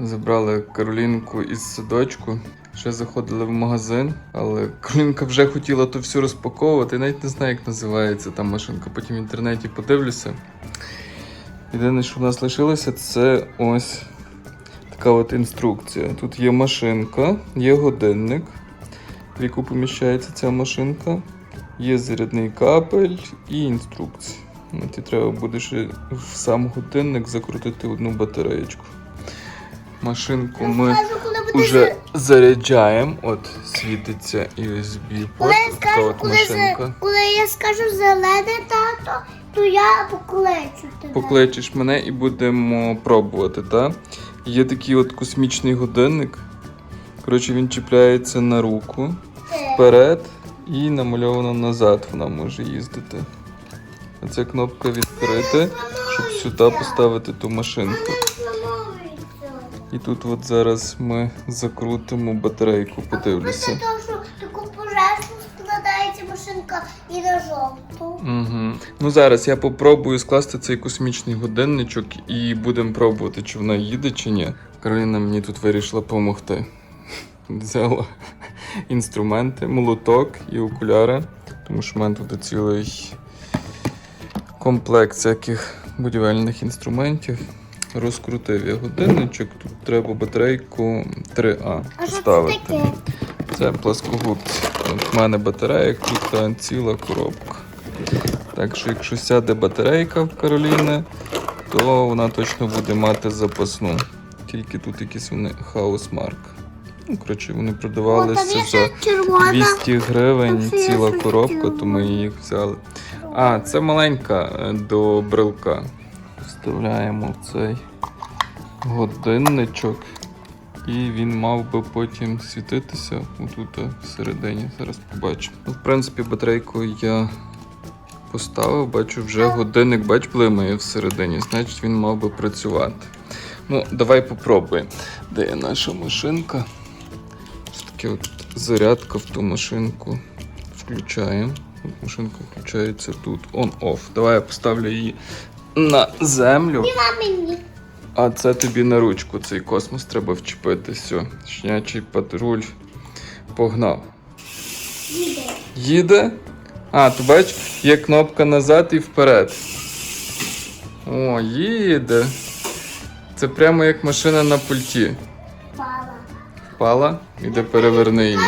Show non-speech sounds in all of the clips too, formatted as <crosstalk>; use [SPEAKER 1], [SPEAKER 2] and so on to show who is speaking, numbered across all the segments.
[SPEAKER 1] Забрали Каролінку із садочку. Ще заходили в магазин, але Каролінка вже хотіла то все розпаковувати. Навіть не знаю, як називається та машинка. Потім в інтернеті подивлюся. Єдине, що в нас лишилося, це ось така от інструкція. Тут є машинка, є годинник, в яку поміщається ця машинка, є зарядний кабель і інструкція. І треба буде ще в сам годинник закрутити одну батареєчку. Машинку ми вже заряджаємо. От світиться USB
[SPEAKER 2] Коли
[SPEAKER 1] порт.
[SPEAKER 2] я скажу,
[SPEAKER 1] от
[SPEAKER 2] коли,
[SPEAKER 1] машинка.
[SPEAKER 2] коли я скажу зелене тато, то я покличу тебе.
[SPEAKER 1] Покличеш мене і будемо пробувати, так? Є такий от космічний годинник. Коротше, він чіпляється на руку вперед і намальовано назад вона може їздити. Оця кнопка відкрити, щоб сюди поставити ту машинку. І тут от зараз ми закрутимо батарейку, подивлюся.
[SPEAKER 2] Того, що таку пожежну складається машинка і на жовту.
[SPEAKER 1] Угу. Ну зараз я попробую скласти цей космічний годинничок і будемо пробувати, чи вона їде, чи ні. Кароліна мені тут вирішила допомогти. Взяла інструменти, молоток і окуляри, тому що в мене тут цілий комплект всяких будівельних інструментів. Розкрутив я годинничок, тут треба батарейку 3А
[SPEAKER 2] А це
[SPEAKER 1] поставити. Це пласкогубці. От в мене батарейка, тут ціла коробка. Так що, якщо сяде батарейка в Кароліни, то вона точно буде мати запасну. Тільки тут якісь вони хаус-марк. Ну, коротше, вони продавалися за 200 гривень ціла коробка, то ми їх взяли. А, це маленька е, до брелка. Вставляємо цей годинничок. І він мав би потім світитися отут е, всередині. Зараз побачимо. Ну, в принципі, батарейку я поставив, бачу, вже годинник бач, блимає всередині, значить він мав би працювати. Ну, давай попробуємо. Де є наша машинка? Ось таке от зарядка в ту машинку. Включаємо. Машинка включається тут. On-off. Давай я поставлю її на землю.
[SPEAKER 2] Мені.
[SPEAKER 1] А це тобі на ручку цей космос треба вчепити. Все. Щенячий патруль погнав.
[SPEAKER 2] Їде.
[SPEAKER 1] Їде? А, ти бач, є кнопка назад і вперед. О, їде. Це прямо як машина на пульті.
[SPEAKER 2] Пала.
[SPEAKER 1] Впала, іде переверни її.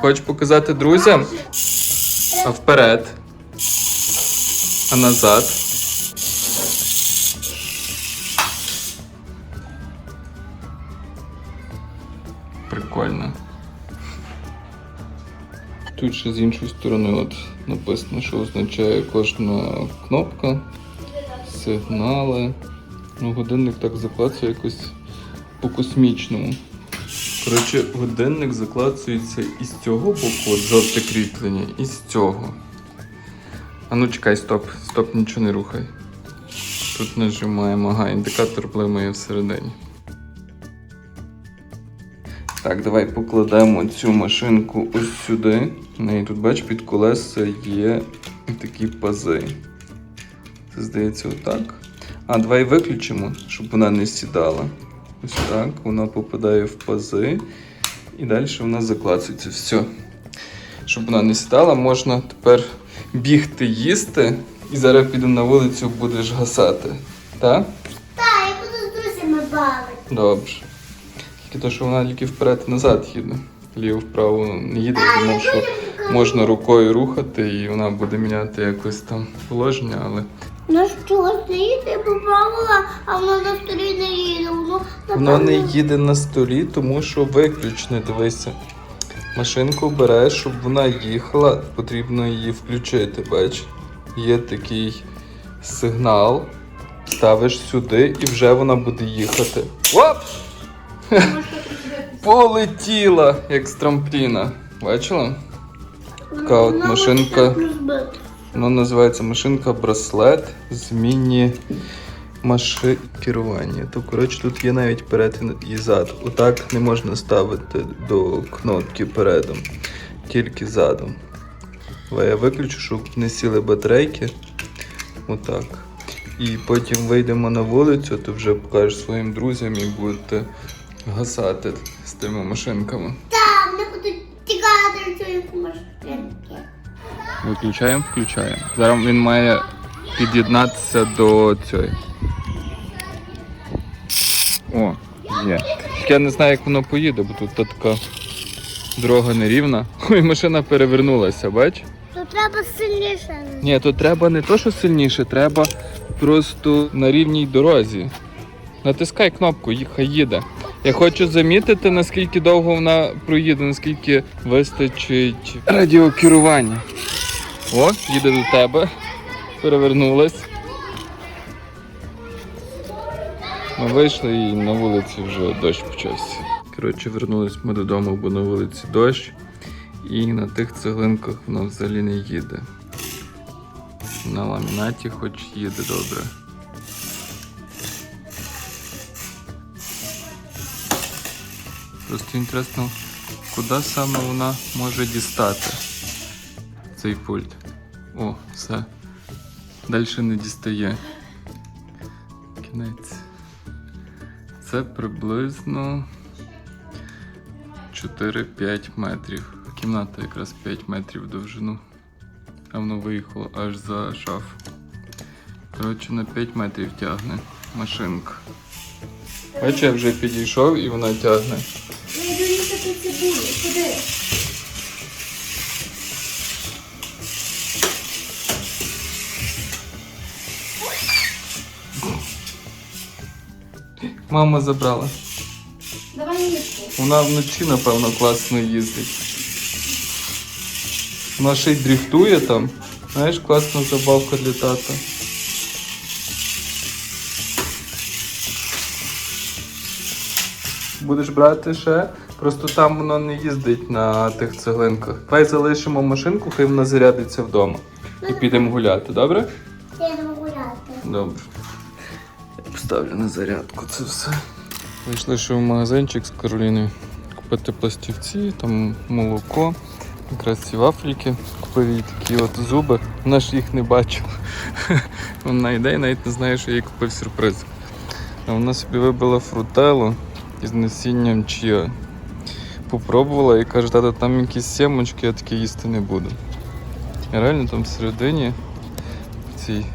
[SPEAKER 1] Хочеш показати друзям? А вперед. А назад. Прикольно. Тут ще з іншої сторони от написано, що означає кожна кнопка, сигнали. Ну, годинник так заклацує якось по-космічному. Коротше, годинник заклацується із цього боку, жовте кріплення, і з цього. А ну чекай, стоп, стоп, нічого не рухай. Тут нажимаємо, ага, індикатор блимає всередині. Так, давай покладемо цю машинку ось сюди. Неї тут, бач, під колеса є такі пази. Це здається отак. А, давай виключимо, щоб вона не сідала. Ось так, вона попадає в пази. І далі вона заклацується. Все. Щоб вона не сідала, можна тепер бігти їсти. І зараз підемо на вулицю, будеш гасати. Так?
[SPEAKER 2] Так, я буду з друзями бавити.
[SPEAKER 1] Добре. Тільки то, що вона тільки вперед і назад їде. Ліво-вправо не їде, думав, що можна рукою рухати і вона буде міняти якось там положення, але
[SPEAKER 2] Ну що, стоїть, я попробувала, а воно на столі не їде. Воно,
[SPEAKER 1] воно не їде на столі, тому що виключне, дивися. Машинку береш, щоб вона їхала, потрібно її включити, бач. Є такий сигнал, ставиш сюди і вже вона буде їхати. Оп! Полетіла, як з трампліна. Бачила? Така от машинка. Воно називається машинка браслет з міні маши керування. То коротше тут є навіть перед і зад. Отак не можна ставити до кнопки передом, тільки задом. Але я виключу, щоб не сіли батарейки. Отак. І потім вийдемо на вулицю, то вже покажеш своїм друзям і будете гасати з тими машинками.
[SPEAKER 2] Так,
[SPEAKER 1] Виключаємо, включаємо. Зараз він має під'єднатися до цієї. О, є. Я не знаю, як воно поїде, бо тут така дорога нерівна. <laughs> Ой, машина перевернулася, бач?
[SPEAKER 2] То треба сильніше.
[SPEAKER 1] Ні, то треба не то, що сильніше, треба просто на рівній дорозі. Натискай кнопку, хай їде. Я хочу замітити, наскільки довго вона проїде, наскільки вистачить радіокерування. О, їде до тебе. Перевернулась. Ми вийшли і на вулиці вже дощ почався. Коротше, вернулись ми додому, бо на вулиці дощ. І на тих цеглинках вона взагалі не їде. На ламінаті хоч їде добре. Просто інтересно, куди саме вона може дістати цей пульт. О, все. Далі не дістає. Кінець. Це приблизно 4-5 метрів. Кімната якраз 5 метрів довжину. А воно виїхало аж за шаф. Коротше, на 5 метрів тягне машинка. Бачиш, я вже підійшов і вона тягне.
[SPEAKER 3] Я йду їхати цибулю. Куди?
[SPEAKER 1] Мама забрала.
[SPEAKER 3] Давай їсти.
[SPEAKER 1] Вона вночі, напевно, класно їздить. Вона ще й дріфтує там. Знаєш, класна забавка для тата. Будеш брати ще, просто там воно не їздить на тих цеглинках. Давай залишимо машинку, хай вона зарядиться вдома. І підемо гуляти, добре?
[SPEAKER 2] Йду гуляти.
[SPEAKER 1] Добре. Я поставлю на зарядку це все. Вийшли ще в магазинчик з Кароліною. Купити пластівці, там молоко, якраз ці вафліки. Купив їй такі от зуби. Вона ж їх не бачила. <laughs> Вона йде і навіть не знає, що я їй купив сюрприз. А вона собі вибила фрутелу із насінням чия. Попробувала і каже, тата, там якісь сімочки, я таке їсти не буду. Реально там всередині в цій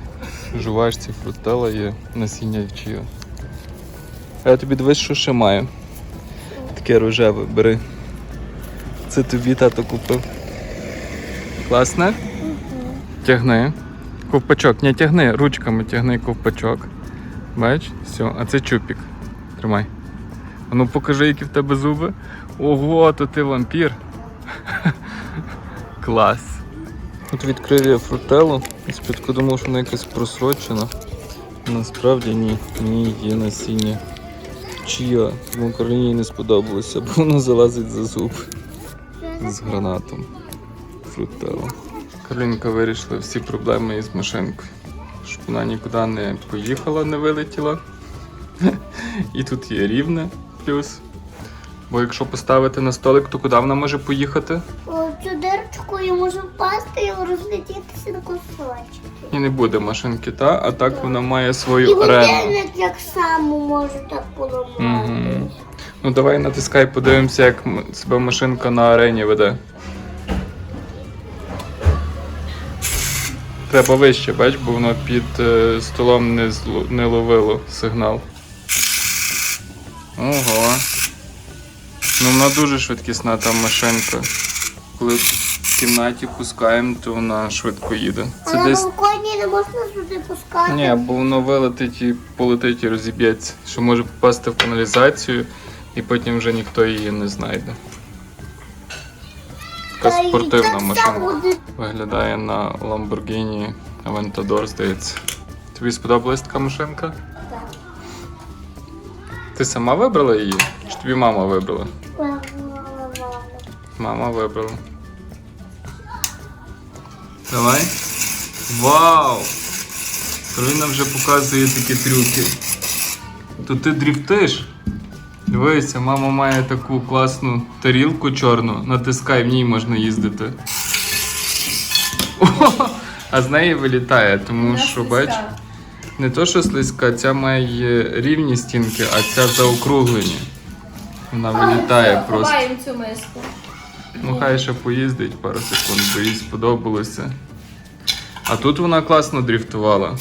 [SPEAKER 1] жувачці фрутела є насіння чия. А я тобі дивись, що ще маю. Таке рожеве, бери. Це тобі тато купив. Класне? Тягни. Ковпачок, не тягни, ручками тягни ковпачок. Бач? Все, а це чупік. Тримай. А ну покажи, які в тебе зуби. Ого, то ти вампір. <laughs> Клас. От відкрив я фрутелу. Спочатку думав, що вона якась просрочена. Насправді ні, ні, є насіння. Чия, тому Кароліні не сподобалося, бо воно залазить за зуб з гранатом. Фрутелла. Каролінка вирішила всі проблеми із машинкою. Щоб вона нікуди не поїхала, не вилетіла. І тут є рівне плюс. Бо якщо поставити на столик, то куди вона може поїхати?
[SPEAKER 2] О, цю дирочку і може впасти і розлетітися на кусочки.
[SPEAKER 1] І не буде машинки, та? а так вона має
[SPEAKER 2] І
[SPEAKER 1] свою арену.
[SPEAKER 2] годинник як само може так поламати.
[SPEAKER 1] Мгм. Ну давай натискай, подивимося, як м- себе машинка на арені веде. Треба вище, бач, бо воно під е, столом не, зло- не ловило сигнал. Ого. Ну вона дуже швидкісна та машинка. Коли кімнаті пускаємо, то вона швидко їде.
[SPEAKER 2] А
[SPEAKER 1] Це
[SPEAKER 2] на
[SPEAKER 1] десь.
[SPEAKER 2] балконі не можна сюди пускати.
[SPEAKER 1] Ні, бо воно вилетить і полетить і розіб'ється, що може попасти в каналізацію, і потім вже ніхто її не знайде. Така спортивна
[SPEAKER 2] буде.
[SPEAKER 1] Виглядає на Lamborghini Aventador, здається. Тобі сподобалась така машинка?
[SPEAKER 2] Так.
[SPEAKER 1] Ти сама вибрала її? Чи тобі мама вибрала? Мама вибрала. Давай. Вау! Кароліна вже показує такі трюки. То ти дріфтиш? Дивися, мама має таку класну тарілку чорну. Натискай, в ній можна їздити. О, А з неї вилітає, тому що бач, не то, що слизька, ця має рівні стінки, а ця заокруглені. Вона вилітає просто.
[SPEAKER 3] Ховаємо цю миску.
[SPEAKER 1] Ну, хай ще поїздить пару секунд, бо їй сподобалося. А тут вона класно дріфтувала.